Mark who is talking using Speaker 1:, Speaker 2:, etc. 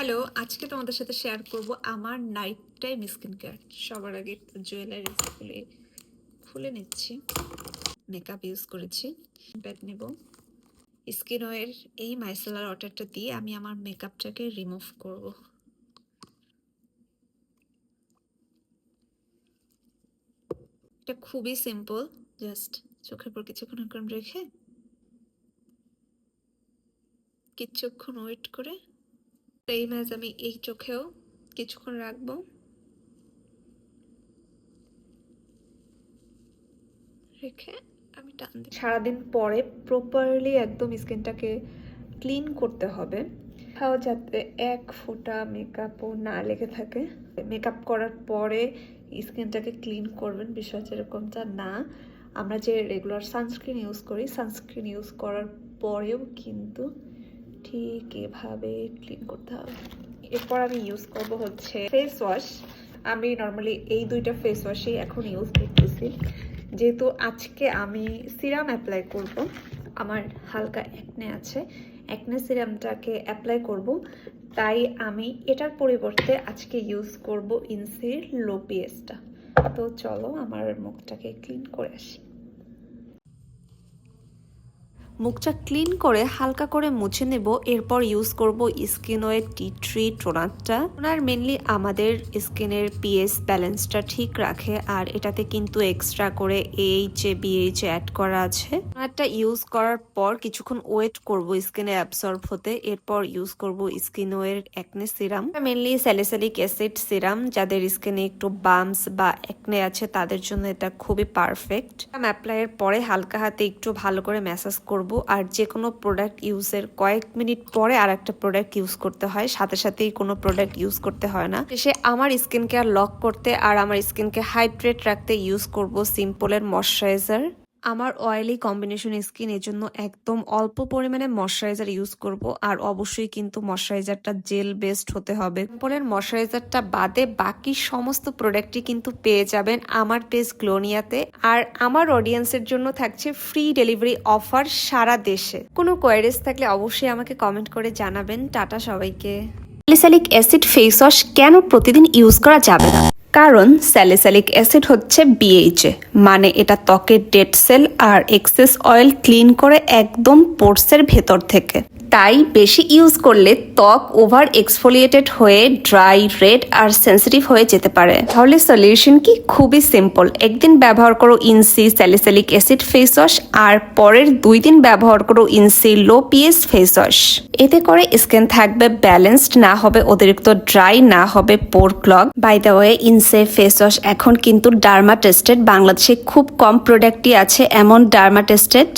Speaker 1: Hello আজকে তোমাদের সাথে শেয়ার করব আমার নাইট টাইম স্কিন কেয়ার সবার আগে জুয়েলারি খুলে নিচ্ছি। মেকআপ ইউজ করেছি। ব্যাট নেব। স্কিন ওয়ের এই মাইসেলার অর্ডারটা দিয়ে আমি আমার মেকআপটাকে রিমুভ করব। এটা খুবই সিম্পল জাস্ট চোখের পর কিছুক্ষণ রেখে কিছুক্ষণ ওয়েট করে এই ম্যাচ আমি এই চোখেও কিছুক্ষণ রাখব। রেখে আমি টান দিই সারাদিন পরে প্রপারলি একদম স্কিনটাকে ক্লিন করতে হবে। তাও যাতে এক ফোঁটা মেকআপও না লেগে থাকে। মেকআপ করার পরে স্কিনটাকে ক্লিন করবেন বিষয় যেরকমটা না। আমরা যে রেগুলার সানস্ক্রিন ইউজ করি সানস্ক্রিন ইউজ করার পরেও কিন্তু ঠিক এভাবে ক্লিন করতে হবে। এরপর আমি ইউজ করব হচ্ছে ফেস ওয়াশ আমি নর্মালি এই দুইটা ফেস ওয়াশই এখন ইউজ করতেছি। যেহেতু আজকে আমি সিরাম অ্যাপ্লাই করব, আমার হালকা একনে আছে। একনে সিরামটাকে অ্যাপ্লাই করব। তাই আমি এটার পরিবর্তে আজকে ইউজ করব ইনসির লোপিএসটা তো চলো আমার মুখটাকে ক্লিন করে আসি। মুখটা ক্লিন করে হালকা করে মুছে নেব, এরপর ইউজ করব স্কিন ওয়ের টি ট্রি টোনারটা টোনার মেনলি আমাদের স্কিনের পিএস ব্যালেন্সটা ঠিক রাখে, আর এটাতে কিন্তু এক্সট্রা করে এইচ এ বিএইচ অ্যাড করা আছে। টোনারটা ইউজ করার পর কিছুক্ষণ ওয়েট করব স্কিনে অ্যাবসর্ব হতে, এরপর ইউজ করব skin ওয়ের acne serum mainly salicylic acid serum যাদের স্কিনে একটু বামস বা একনে আছে, তাদের জন্য এটা খুবই পারফেক্ট অ্যাপ্লাইয়ের পরে হালকা হাতে একটু ভালো করে ম্যাসাজ করব আর যে কোনো প্রোডাক্ট ইউজের কয়েক মিনিট পরে আর একটা প্রোডাক্ট ইউজ করতে হয়। সাথে সাথেই কোনো প্রোডাক্ট ইউজ করতে হয় না। সে আমার স্কিন কেয়ার লক করতে আর আমার স্কিনকে হাইড্রেট রাখতে ইউজ করব সিম্পলের ময়শ্চারাইজার আমার অয়েলি কম্বিনেশন স্কিন এর জন্য একদম অল্প পরিমাণে ময়শ্চারাইজার ইউজ করব, আর অবশ্যই কিন্তু ময়শ্চারাইজারটা জেল বেসড হতে হবে। সিম্পলের ময়শ্চারাইজারটা বাদে বাকি সমস্ত প্রোডাক্টই কিন্তু পেয়ে যাবেন আমার পেজ গ্লোনিয়াতে আর আমার অডিয়েন্সের জন্য থাকছে ফ্রি ডেলিভারি অফার সারা দেশে। কোনো কোয়ারিজ থাকলে অবশ্যই আমাকে কমেন্ট করে জানাবেন। টাটা সবাইকে। স্যালিসালিক অ্যাসিড ফেস ওয়াশ কেন প্রতিদিন ইউজ করা যাবে না? কারণ স্যালিসালিক অ্যাসিড হচ্ছে বিএইচএ মানে এটা ত্বকের ডেড সেল আর এক্সেস অয়েল ক্লিন করে একদম পোর্সের ভেতর থেকে। তাই বেশি ইউজ করলে ত্বক ওভার এক্সফোলিয়েটেড হয়ে ড্রাই রেড আর সেন্সিটিভ হয়ে যেতে পারে। তাহলে সলিউশন কি? খুবই সিম্পল একদিন ব্যবহার করো ইনসি স্যালিসালিক অ্যাসিড ফেস ওয়াশ আর পরের দুই দিন ব্যবহার করো ইনসি লো পিএস ফেস ওয়াশ এতে করে স্কিন থাকবে ব্যালেন্সড না হবে অতিরিক্ত ড্রাই না হবে pore clog by the way ইনসে face wash এখন কিন্তু ডার্মা টেস্টেড বাংলাদেশে খুব কম প্রোডাক্টই আছে, এমন ডার্মা টেস্টেড